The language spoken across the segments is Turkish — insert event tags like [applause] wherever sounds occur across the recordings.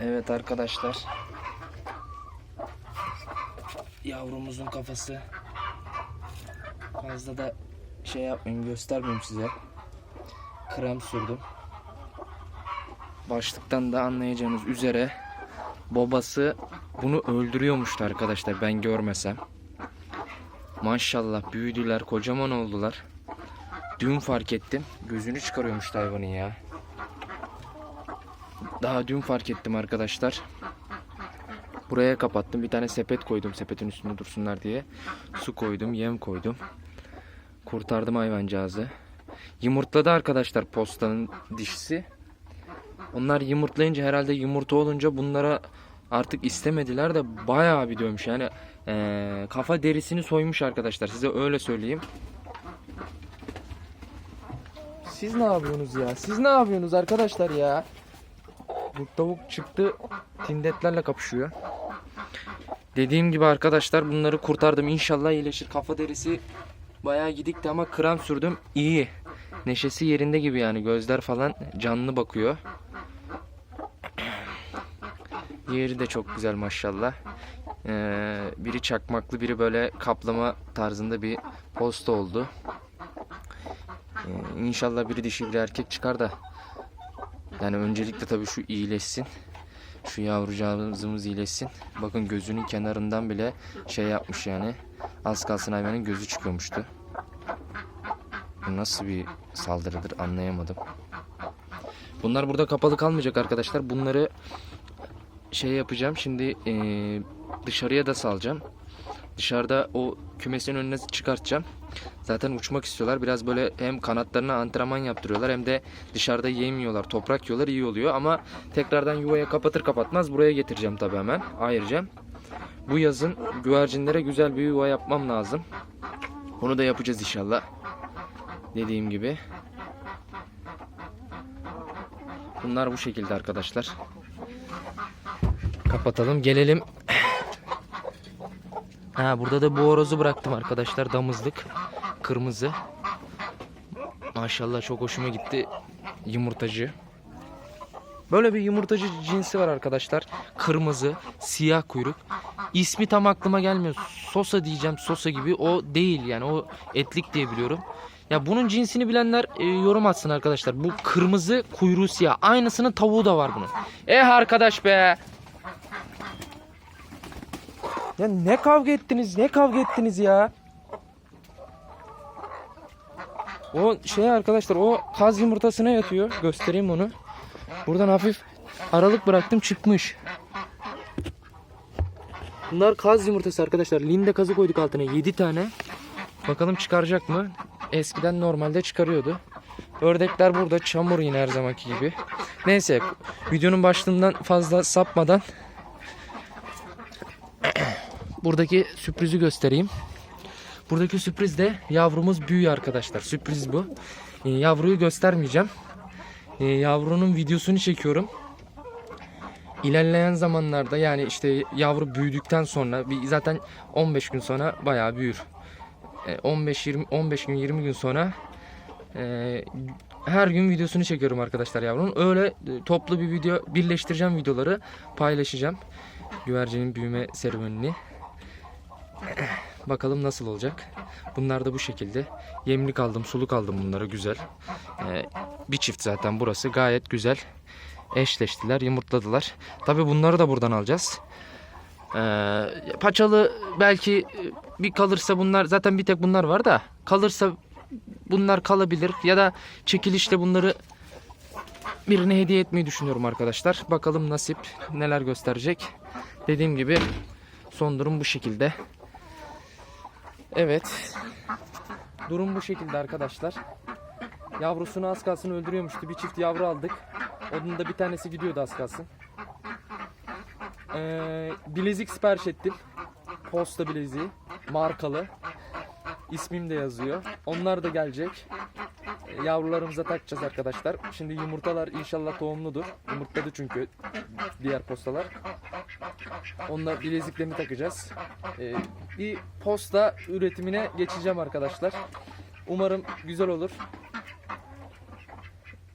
Evet arkadaşlar. Yavrumuzun kafası. Fazla da şey yapmayayım göstermeyeyim size. Krem sürdüm. Başlıktan da anlayacağınız üzere babası bunu öldürüyormuştu arkadaşlar ben görmesem. Maşallah büyüdüler kocaman oldular. Dün fark ettim. Gözünü çıkarıyormuş hayvanın ya. Daha dün fark ettim arkadaşlar. Buraya kapattım. Bir tane sepet koydum sepetin üstünde dursunlar diye. Su koydum, yem koydum. Kurtardım hayvancağızı. Yumurtladı arkadaşlar postanın dişisi. Onlar yumurtlayınca herhalde yumurta olunca bunlara artık istemediler de bayağı bir dövmüş. Yani eee, kafa derisini soymuş arkadaşlar. Size öyle söyleyeyim. Siz ne yapıyorsunuz ya? Siz ne yapıyorsunuz arkadaşlar ya? Bu tavuk çıktı tindetlerle kapışıyor. Dediğim gibi arkadaşlar bunları kurtardım. İnşallah iyileşir. Kafa derisi bayağı gidikti ama krem sürdüm. İyi. Neşesi yerinde gibi yani. Gözler falan canlı bakıyor. [clears throat] Diğeri de çok güzel maşallah. Ee, biri çakmaklı, biri böyle kaplama tarzında bir posta oldu. Ee, inşallah biri dişi bir erkek çıkar da yani öncelikle tabii şu iyileşsin. Şu yavrucağızımız iyileşsin. Bakın gözünün kenarından bile şey yapmış yani. Az kalsın hayvanın gözü çıkıyormuştu. Bu nasıl bir saldırıdır anlayamadım. Bunlar burada kapalı kalmayacak arkadaşlar. Bunları şey yapacağım. Şimdi eee, dışarıya da salacağım. Dışarıda o kümesin önüne çıkartacağım. Zaten uçmak istiyorlar. Biraz böyle hem kanatlarına antrenman yaptırıyorlar hem de dışarıda yemiyorlar. Toprak yiyorlar iyi oluyor ama tekrardan yuvaya kapatır kapatmaz buraya getireceğim tabii hemen. Ayıracağım. Bu yazın güvercinlere güzel bir yuva yapmam lazım. Onu da yapacağız inşallah. Dediğim gibi. Bunlar bu şekilde arkadaşlar. Kapatalım. Gelelim Ha burada da bu horozu bıraktım arkadaşlar damızlık. Kırmızı. Maşallah çok hoşuma gitti. Yumurtacı. Böyle bir yumurtacı cinsi var arkadaşlar. Kırmızı, siyah kuyruk. İsmi tam aklıma gelmiyor. Sosa diyeceğim. Sosa gibi. O değil yani. O etlik diye biliyorum. Ya bunun cinsini bilenler e, yorum atsın arkadaşlar. Bu kırmızı kuyruğu siyah. Aynısının tavuğu da var bunun. Eh arkadaş be. Ya ne kavga ettiniz? Ne kavga ettiniz ya? O şey arkadaşlar o kaz yumurtasına yatıyor. Göstereyim onu. Buradan hafif aralık bıraktım çıkmış. Bunlar kaz yumurtası arkadaşlar. Linde kazı koyduk altına 7 tane. Bakalım çıkaracak mı? Eskiden normalde çıkarıyordu. Ördekler burada çamur yine her zamanki gibi. Neyse videonun başlığından fazla sapmadan buradaki sürprizi göstereyim. Buradaki sürpriz de yavrumuz büyüyor arkadaşlar. Sürpriz bu. Ee, yavruyu göstermeyeceğim. Ee, yavrunun videosunu çekiyorum. İlerleyen zamanlarda yani işte yavru büyüdükten sonra zaten 15 gün sonra bayağı büyür. Ee, 15 20 15 gün 20 gün sonra e, her gün videosunu çekiyorum arkadaşlar yavrunun. Öyle e, toplu bir video birleştireceğim videoları paylaşacağım. Güvercinin büyüme serüvenini. Bakalım nasıl olacak. Bunlar da bu şekilde. Yemlik aldım, suluk aldım bunlara güzel. Ee, bir çift zaten burası gayet güzel. Eşleştiler, yumurtladılar. Tabi bunları da buradan alacağız. Ee, paçalı belki e, bir kalırsa bunlar zaten bir tek bunlar var da kalırsa bunlar kalabilir ya da çekilişte bunları birine hediye etmeyi düşünüyorum arkadaşlar. Bakalım nasip neler gösterecek. Dediğim gibi son durum bu şekilde. Evet. Durum bu şekilde arkadaşlar. Yavrusunu az kalsın öldürüyormuştu. Bir çift yavru aldık. Onun da bir tanesi gidiyordu az kalsın. Ee, bilezik sipariş ettim. Posta bileziği. Markalı. İsmim de yazıyor. Onlar da gelecek. Ee, Yavrularımıza takacağız arkadaşlar. Şimdi yumurtalar inşallah tohumludur. Yumurtladı çünkü diğer postalar. Onunla bileziklerimi takacağız. Ee, bir posta üretimine geçeceğim arkadaşlar. Umarım güzel olur.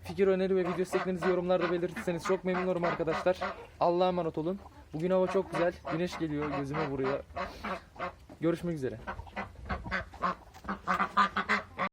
fikir, öneri ve video isteklerinizi yorumlarda belirtirseniz çok memnun olurum arkadaşlar. Allah'a emanet olun. Bugün hava çok güzel. Güneş geliyor, gözüme vuruyor. Görüşmek üzere.